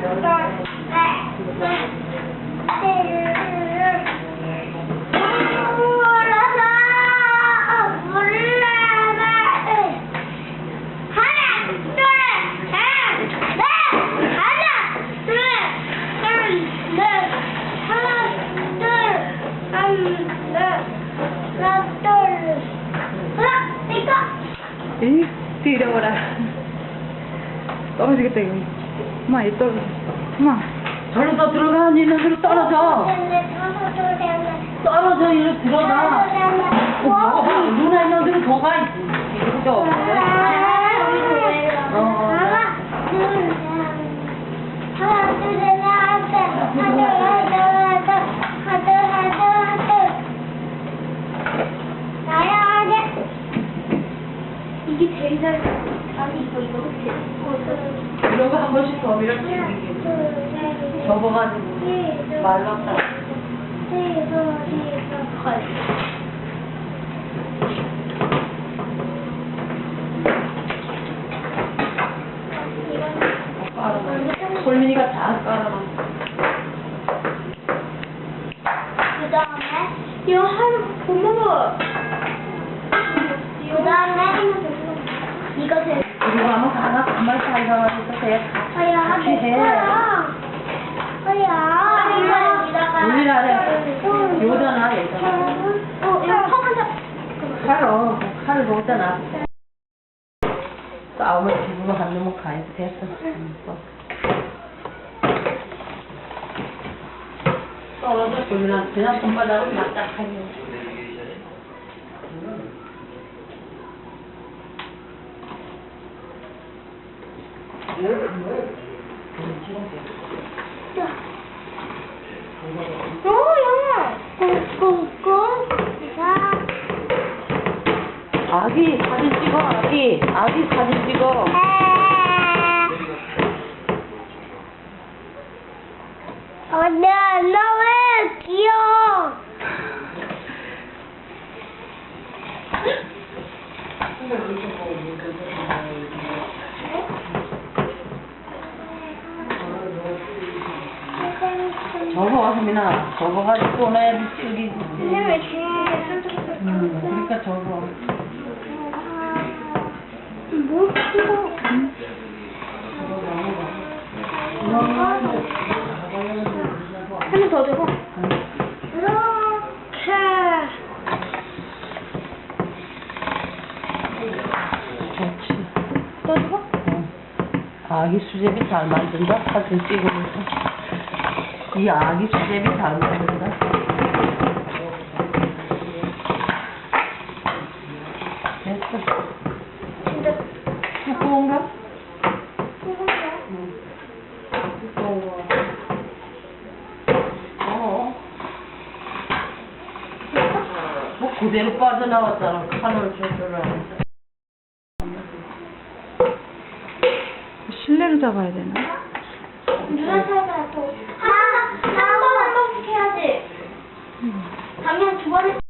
三二三，四四，五五，六六，七七，八八，九九，十十，十一十，十二十，我了？怎么这个声音？ 엄마, 얘 떨어져. 엄마. 절로 더 들어가. 니는 들어 떨어져. 떨어져. 이리 들어가. 어, 뭐, 누나 있는 데로 더 가. 이거. 이게 제일 잘 아니 이거 이거 그치? 어, 이러고 한 번씩 더 밀어. 저 접어가지고. 말랐다. 솔민이가 다 깔아놔. 그 다음에 이거 하루 고마워. 그 다음에 이거 제 그리고 아마 싸움을 집으로 한 놈은 가야지 됐어. 그냥 손바닥으로 딱딱하게. 오야 꽁꽁꽁 자 아기 사진 찍어 아기. 아기 사진 찍어 언니 나왜 귀여워 접어가지고 또 내야 찍기 선생님의 주인이 음 그러니까 접어 뭐 찍어 한번더 주고? 이렇게 좋지 또 주고 어. 아기 수제비 잘 만든다? 사진 찍으면서 이 아기 수제비 잘 만든다 됐어 진짜 두꺼운가? 두꺼워 어. 뭐 그대로 빠져나왔잖아 칼을 줘줘라 실내로 잡아야 되나? 누나 살다 또 한, 한